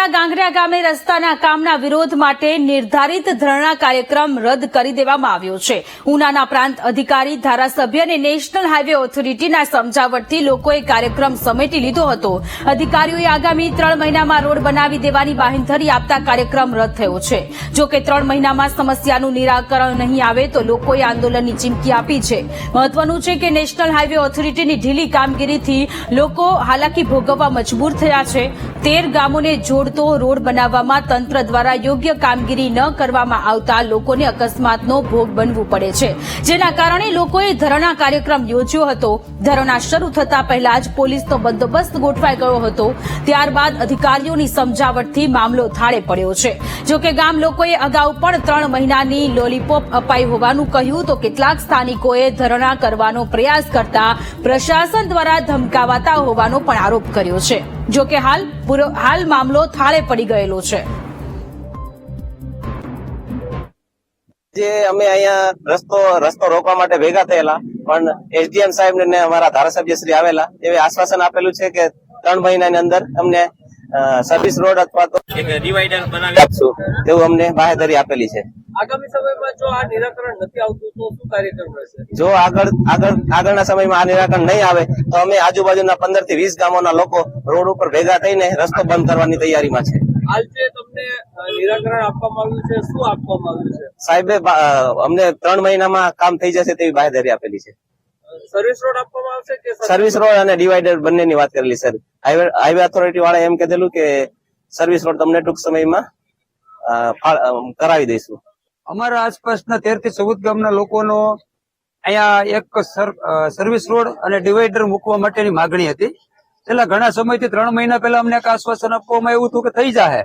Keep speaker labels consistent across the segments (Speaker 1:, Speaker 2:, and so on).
Speaker 1: ઉનાના ગાંગરિયા ગામે રસ્તાના કામના વિરોધ માટે નિર્ધારિત ધરણા કાર્યક્રમ રદ કરી દેવામાં આવ્યો છે. ઉનાના પ્રાંત અધિકારી, ધારાસભ્ય અને નેશનલ હાઈવે ઓથોરિટીના સમજાવટથી લોકોએ કાર્યક્રમ સમેટી લીધો હતો. અધિકારીઓએ આગામી ત્રણ મહિનામાં રોડ બનાવી દેવાની બાંહેધરી આપતા કાર્યક્રમ રદ થયો છે. જો કે ત્રણ મહિનામાં સમસ્યાનું નિરાકરણ નહીં આવે તો લોકોએ આંદોલનની ચીમકી આપી છે. મહત્વનું છે કે નેશનલ હાઈવે ઓથોરિટીની ઢીલી કામગીરીથી લોકો હાલાકી ભોગવવા મજબૂર થયા છે. તેર ગામોને જોડતો રોડ બનાવવામાં તંત્ર દ્વારા યોગ્ય કામગીરી ન કરવામાં આવતા લોકોને અકસ્માતનો ભોગ બનવું પડે છે. જેના કારણે લોકોએ ધરણા કાર્યક્રમ યોજ્યો હતો. ધરણા શરૂ થતા પહેલા જ પોલીસનો બંદોબસ્ત ગોઠવાઈ ગયો હતો. ત્યારબાદ અધિકારીઓની સમજાવટથી મામલો થાળે પડ્યો છે. જોકે ગામ લોકોએ અગાઉ પણ ત્રણ મહિનાની લોલીપોપ અપાઈ હોવાનું કહ્યું તો કેટલાક સ્થાનિકોએ ધરણા કરવાનો પ્રયાસ કરતા પ્રશાસન દ્વારા ધમકાવાતા હોવાનો પણ આરોપ કર્યો છે. જો કે હાલ હાલ મામલો થાળે પડી ગયેલો છે.
Speaker 2: જે અમે અહીંયા રસ્તો રસ્તો રોકવા માટે ભેગા થયેલા પણ એસડીએમ સાહેબ ને અમારા ધારાસભ્ય શ્રી આવેલા એવે આશ્વાસન આપેલું છે કે ત્રણ મહિનાની અંદર અમને સર્વિસ રોડ અથવા તો એક ડિવાઈડર બનાવી આપશું તેવું અમને બાહેધરી આપેલી છે.
Speaker 3: આગામી સમયમાં જો આ નિરાકરણ નથી આવતું તો શું કાર્યક્રમ રહેશે?
Speaker 2: જો આગળ આગળ આગળના સમયમાં આ નિરાકરણ નહીં આવે તો અમે આજુબાજુના પંદરથી વીસ ગામોના લોકો રોડ ઉપર ભેગા થઈને રસ્તો બંધ કરવાની તૈયારીમાં છે.
Speaker 3: હાલ જે તમને નિરાકરણ આપવામાં આવ્યું છે શું આપવામાં આવ્યું છે?
Speaker 2: સાહેબે અમને ત્રણ મહિનામાં કામ થઈ જશે તેવી બાહેધરી આપેલી છે.
Speaker 3: સર્વિસ રોડ આપવામાં આવશે કે
Speaker 2: સર્વિસ રોડ અને ડિવાઈડર બંનેની વાત કરેલી સર. હાઈવે ઓથોરિટી વાળા એમ કીધેલું કે સર્વિસ રોડ તમને ટૂંક સમયમાં કરાવી દઈશું.
Speaker 4: અમારા આસપાસના તેરથી ચૌદ ગામના લોકોનો અહીંયા એક સર- સર્વિસ રોડ અને ડિવાઈડર મૂકવા માટેની માગણી હતી. છેલ્લા ઘણા સમયથી ત્રણ મહિના પહેલા અમને એક આશ્વાસન આપવામાં આવ્યું હતું કે થઈ જાહે.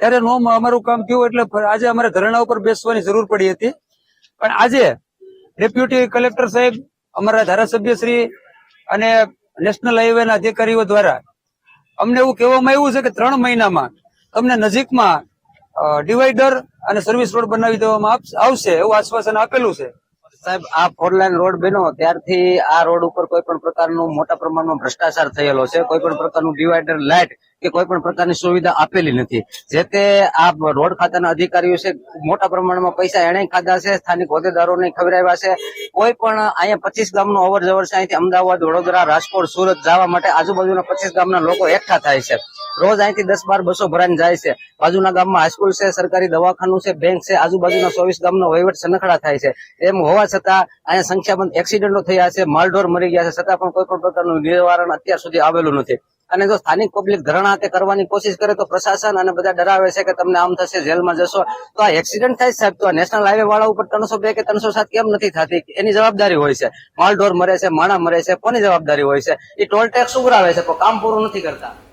Speaker 4: ત્યારે નો અમારું કામ થયું એટલે આજે અમારે ધરણા ઉપર બેસવાની જરૂર પડી હતી. પણ આજે ડેપ્યુટી કલેક્ટર સાહેબ, અમારા ધારાસભ્ય શ્રી અને નેશનલ હાઈવેના અધિકારીઓ દ્વારા અમને એવું કહેવામાં આવ્યું છે કે ત્રણ મહિનામાં તમને નજીકમાં ડિવાઈડર અને સર્વિસ રોડ બનાવી દેવામાં આવશે એવું આશ્વાસન આપેલું છે.
Speaker 5: સાહેબ, આ ફોર લાઈન રોડ બન્યો, ત્યારથી આ રોડ ઉપર કોઈ પણ પ્રકારનું મોટા પ્રમાણમાં ભ્રષ્ટાચાર થયેલો છે, કોઈ પણ પ્રકારનું ડિવાઈડર લાઇટ કે કોઈ પણ પ્રકારની સુવિધા આપેલી નથી. જે તે આ રોડ ખાતાના અધિકારીઓ છે, મોટા પ્રમાણમાં પૈસા એણે ખાધા છે, સ્થાનિક હોદ્દેદારોને ખવડાવ્યા છે. કોઈ પણ અહીંયા પચીસ ગામનું અવર જવર છે, અહીંથી અમદાવાદ, વડોદરા, રાજકોટ, સુરત જવા માટે આજુબાજુના પચીસ ગામના લોકો એકઠા થાય છે. રોજ અહીંથી દસ બાર બસો ભરાઈને જાય છે. બાજુના ગામમાં હાઈસ્કૂલ છે, સરકારી દવાખાનું છે, બેંક છે, આજુબાજુના ચોવીસ ગામનો વહીવટ સનખડા થાય છે. એમ હોવા છતાં અહીંયા સંખ્યાબંધ એક્સિડન્ટો થયા છે, માલઢોર મરી ગયા છે, છતાં પણ કોઈ પણ પ્રકારનું નિવારણ અત્યાર સુધી આવેલું નથી. અને જો સ્થાનિક પબ્લિક ધરણા તે કરવાની કોશિશ કરે તો પ્રશાસન અને બધા ડરાવે છે કે તમને આમ થશે, જેલમાં જશો. તો આ એક્સિડન્ટ થાય સાહેબ? તો નેશનલ હાઈવે વાળા ઉપર ત્રણસો બે કે ત્રણસો સાત કેમ નથી થતી? એની જવાબદારી હોય છે. માલઢોર મરે છે, માણા મરે છે, કોની જવાબદારી હોય છે? એ ટોલ ટેક્સ ઉઘરાવે છે, પણ કામ પૂરું નથી કરતા.